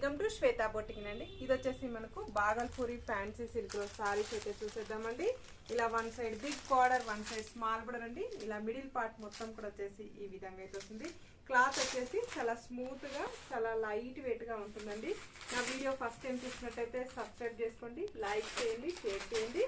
Welcome to Shweta బొట్టింగ్ అండి. ఇది వచ్చేసి మనకు బాగల్పూరి ఫ్యాన్సీ సిల్క్ సారీస్ అయితే చూసేద్దామండి. ఇలా one side big border one side small border అండి. ఇలా మిడిల్ పార్ట్ మొత్తం కూడా వచ్చేసి ఈ విధంగా అయితే వస్తుంది. క్లాత్ వచ్చేసి చాలా స్మూత్గా చాలా లైట్ వెయిట్గా ఉంటుందండి. నా వీడియో ఫస్ట్ టైం చూసినట్టయితే సబ్స్క్రైబ్ చేసుకోండి లైక్ చేయండి షేర్ చేయండి.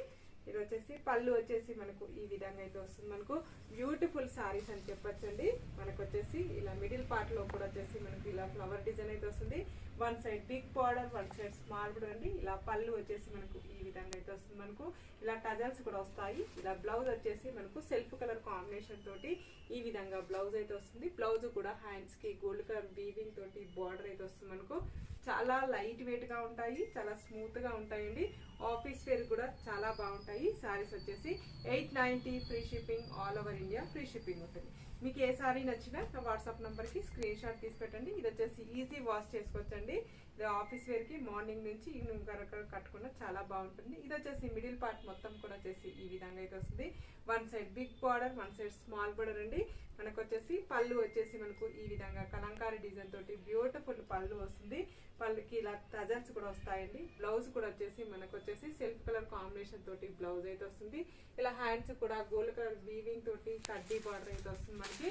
ఇది వచ్చేసి పళ్ళు వచ్చేసి మనకు ఈ విధంగా అయితే వస్తుంది. మనకు బ్యూటిఫుల్ సారీస్ అని చెప్పొచ్చండి. మనకు వచ్చేసి ఇలా మిడిల్ పార్ట్లో కూడా వచ్చేసి మనకు ఇలా ఫ్లవర్ డిజైన్ అయితే వస్తుంది. One side big border one side small border అండి. ఇలా పళ్ళు వచ్చేసి మనకు ఈ విధంగా అయితే వస్తుంది. మనకు ఇలా టజల్స్ కూడా వస్తాయి. ఇలా బ్లౌజ్ వచ్చేసి మనకు సెల్ఫ్ కలర్ కాంబినేషన్ తోటి ఈ విధంగా బ్లౌజ్ అయితే వస్తుంది. బ్లౌజ్ కూడా హ్యాండ్స్కి గోల్డ్ కలర్ బీవింగ్ తోటి బార్డర్ అయితే వస్తుంది. మనకు చాలా లైట్ వెయిట్గా ఉంటాయి చాలా స్మూత్గా ఉంటాయండి. ఆఫీస్ వేర్ కూడా చాలా బాగుంటాయి. సారీస్ వచ్చేసి eight ninety free shipping all over India free shipping ఉంటుంది. మీకు ఏ సారీ నచ్చినా నా వాట్సాప్ నంబర్కి స్క్రీన్ షాట్ తీసి పెట్టండి. ఇది వచ్చేసి ఈజీ వాష్ చేసుకోవచ్చండి. ఇది ఆఫీస్ వేర్కి మార్నింగ్ నుంచి ఈవినింగ్ వరకు కట్టుకున్న చాలా బాగుంటుంది. ఇది వచ్చేసి మిడిల్ పార్ట్ మొత్తం కూడా వచ్చేసి ఈ విధంగా అయితే వస్తుంది. One side big border one side small border అండి. మనకు వచ్చేసి పళ్ళు వచ్చేసి మనకు ఈ విధంగా కలంకారీ డిజైన్ తోటి బ్యూటిఫుల్ పళ్ళు వస్తుంది. పళ్ళుకి ఇలా టజల్స్ కూడా వస్తాయండి. బ్లౌజ్ కూడా వచ్చేసి మనకు వచ్చేసి సెల్ఫ్ కలర్ కాంబినేషన్ తోటి బ్లౌజ్ అయితే వస్తుంది. ఇలా హ్యాండ్స్ కూడా గోల్డ్ కలర్ వీవింగ్ తోటి కడ్డీ బార్డర్ అయితే వస్తుంది. మనకి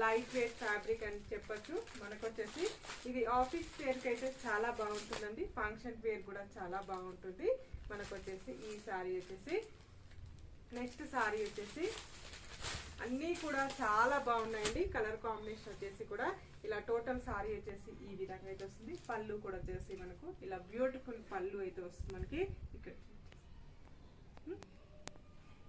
లైట్ వెయిట్ ఫ్యాబ్రిక్ అని చెప్పొచ్చు. మనకు వచ్చేసి ఇది ఆఫీస్ వేర్కి అయితే చాలా బాగుంటుందండి. ఫంక్షన్ వేర్ కూడా చాలా బాగుంటుంది. మనకు వచ్చేసి ఈ సారీ వచ్చేసి నెక్స్ట్ సారీ వచ్చేసి అన్నీ కూడా చాలా బాగున్నాయండి. కలర్ కాంబినేషన్ వచ్చేసి కూడా ఇలా టోటల్ సారీ వచ్చేసి ఈ విధంగా అయితే వస్తుంది. పళ్ళు కూడా వచ్చేసి మనకు ఇలా బ్యూటిఫుల్ పళ్ళు అయితే వస్తుంది మనకి ఇక్కడ.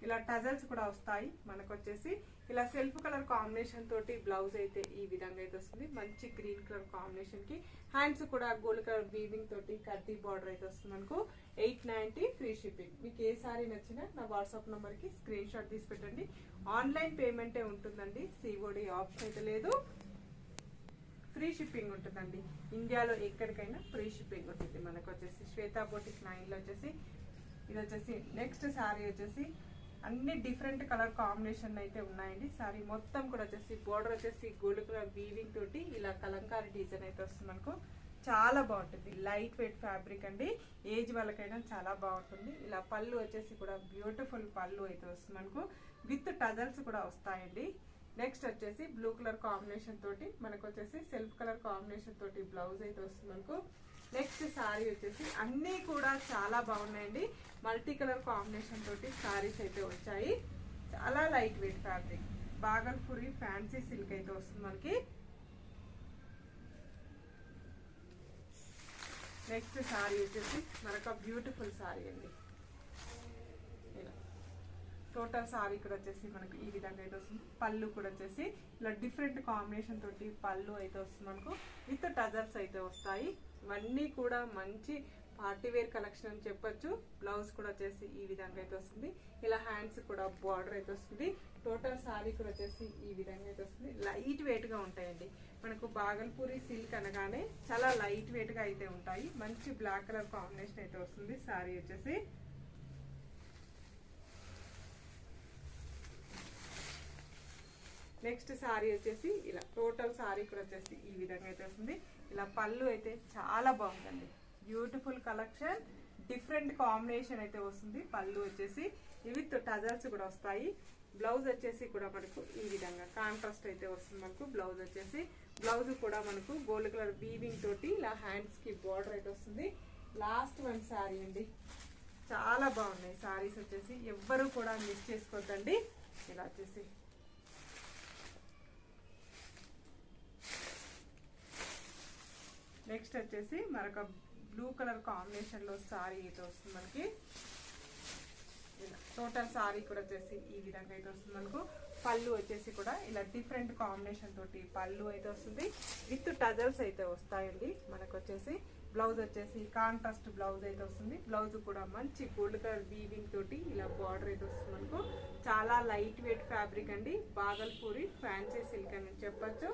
ఇలా టజల్స్ కూడా వస్తాయి. మనకు వచ్చేసి ఇలా సెల్ఫ్ కలర్ కాంబినేషన్ తోటి బ్లౌజ్ అయితే ఈ విధంగా అయితే వస్తుంది. మంచి గ్రీన్ కలర్ కాంబినేషన్కి. హ్యాండ్స్ కూడా గోల్డ్ కలర్ వీవింగ్ తోటి కడ్డీ బార్డర్ అయితే వస్తుంది మనకు ఎయిట్ నైన్టీ ఫ్రీ షిప్పింగ్. మీకు ఏ సారీ నచ్చినా నా వాట్సాప్ నంబర్కి స్క్రీన్ షాట్ తీసి పెట్టండి. ఆన్లైన్ పేమెంటే ఉంటుందండి. సిఓడి ఆప్షన్ అయితే లేదు. ఫ్రీ షిప్పింగ్ ఉంటుందండి. ఇండియాలో ఎక్కడికైనా ఫ్రీ షిప్పింగ్ ఉంటుంది. మనకు వచ్చేసి శ్వేతా బోటిక్ నైన్లో వచ్చేసి ఇది వచ్చేసి నెక్స్ట్ సారీ వచ్చేసి అన్ని డిఫరెంట్ కలర్ కాంబినేషన్ అయితే ఉన్నాయండి. సారీ మొత్తం కూడా వచ్చేసి బోర్డర్ వచ్చేసి గోల్డ్ కలర్ వీవింగ్ తోటి ఇలా కలంకారీ డిజైన్ అయితే వస్తుంది మనకు. చాలా బాగుంటుంది. లైట్ వెయిట్ ఫ్యాబ్రిక్ అండి. ఏజ్ వాళ్ళకైనా చాలా బాగుంటుంది. ఇలా పళ్ళు వచ్చేసి కూడా బ్యూటిఫుల్ పళ్ళు అయితే వస్తుంది మనకు. విత్ టజల్స్ కూడా వస్తాయండి. నెక్స్ట్ వచ్చేసి బ్లూ కలర్ కాంబినేషన్ తోటి మనకు వచ్చేసి సెల్ఫ్ కలర్ కాంబినేషన్ తోటి బ్లౌజ్ అయితే వస్తుంది మనకు. నెక్స్ట్ సారీ వచ్చేసి అన్నీ కూడా చాలా బాగున్నాయండి. మల్టీ కలర్ కాంబినేషన్ తోటి సారీస్ అయితే వచ్చాయి. చాలా light weight fabric. Bhagalpuri fancy silk అయితే వస్తుంది మనకి. నెక్స్ట్ సారీ వచ్చేసి మరొక బ్యూటిఫుల్ సారీ అండి. ఇలా. టోటల్ సారీ కూడా వచ్చేసి మనకి ఈ విధంగా అయితే వస్తుంది. పళ్ళు కూడా వచ్చేసి ఇలా డిఫరెంట్ కాంబినేషన్ తోటి పళ్ళు అయితే వస్తుంది మనకు. విత్ టజర్స్ అయితే వస్తాయి. ఇవన్నీ కూడా మంచి పార్టీ వేర్ కలెక్షన్ అని చెప్పొచ్చు. బ్లౌజ్ కూడా వచ్చేసి ఈ విధంగా అయితే వస్తుంది. ఇలా హ్యాండ్స్ కూడా బార్డర్ అయితే వస్తుంది. టోటల్ సారీ కూడా వచ్చేసి ఈ విధంగా అయితే వస్తుంది. లైట్ వెయిట్గా ఉంటాయండి. మనకు బాగల్పూరి సిల్క్ అనగానే చాలా లైట్ వెయిట్గా అయితే ఉంటాయి. మంచి బ్లాక్ కలర్ కాంబినేషన్ అయితే వస్తుంది. సారీ వచ్చేసి నెక్స్ట్ శారీ వచ్చేసి ఇలా టోటల్ సారీ కూడా వచ్చేసి ఈ విధంగా అయితే వస్తుంది. ఇలా పళ్ళు అయితే చాలా బాగుందండి. బ్యూటిఫుల్ కలెక్షన్ డిఫరెంట్ కాంబినేషన్ అయితే వస్తుంది. పళ్ళు వచ్చేసి విత్ టజల్స్ కూడా వస్తాయి. బ్లౌజ్ వచ్చేసి కూడా మనకు ఈ విధంగా కాంట్రాస్ట్ అయితే వస్తుంది మనకు. బ్లౌజ్ వచ్చేసి బ్లౌజ్ కూడా మనకు గోల్డ్ కలర్ వీవింగ్ తోటి ఇలా హ్యాండ్స్కి బార్డర్ అయితే వస్తుంది. లాస్ట్ వన్ శారీ అండి. చాలా బాగున్నాయి. శారీస్ వచ్చేసి ఎవ్వరు కూడా మిస్ చేసుకోవద్దండి ఇలా వచ్చేసి నెక్స్ట్ వచ్చేసి మరొక బ్లూ కలర్ కాంబినేషన్లో సారీ అయితే వస్తుంది మనకి. టోటల్ సారీ కూడా వచ్చేసి ఈ విధంగా అయితే వస్తుంది మనకు. పళ్ళు వచ్చేసి కూడా ఇలా డిఫరెంట్ కాంబినేషన్ తోటి పళ్ళు అయితే వస్తుంది. విత్ టజల్స్ అయితే వస్తాయండి. మనకు వచ్చేసి బ్లౌజ్ వచ్చేసి కాంట్రాస్ట్ బ్లౌజ్ అయితే వస్తుంది. బ్లౌజ్ కూడా మంచి గోల్డ్ కలర్ వీవింగ్ తోటి ఇలా బార్డర్ అయితే వస్తుంది మనకు. చాలా లైట్ వెయిట్ ఫ్యాబ్రిక్ అండి. బాగల్పూరి ఫ్యాన్సీ సిల్క్ అని చెప్పొచ్చు.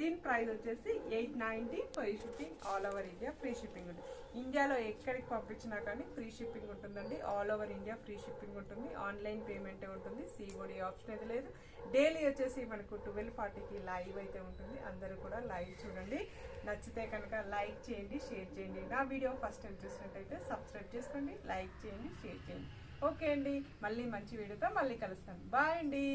దీని ప్రైస్ వచ్చేసి eight ninety free shipping all over India free shipping ఉంటుంది. ఇండియాలో ఎక్కడికి పంపించినా కానీ ఫ్రీ షిప్పింగ్ ఉంటుందండి. All over India free shipping ఉంటుంది. ఆన్లైన్ పేమెంటే ఉంటుంది. సిఓడి ఆప్షన్ అయితే లేదు. డైలీ వచ్చేసి మనకు ట్వెల్వ్ ఫార్టీకి లైవ్ అయితే ఉంటుంది. అందరూ కూడా లైవ్ చూడండి. నచ్చితే కనుక లైక్ చేయండి షేర్ చేయండి. నా వీడియో ఫస్ట్ టైం చూసినట్టయితే సబ్స్క్రైబ్ చేసుకోండి లైక్ చేయండి షేర్ చేయండి. ఓకే అండి. మళ్ళీ మంచి వీడియోతో మళ్ళీ కలుస్తాను బాయ్ అండి.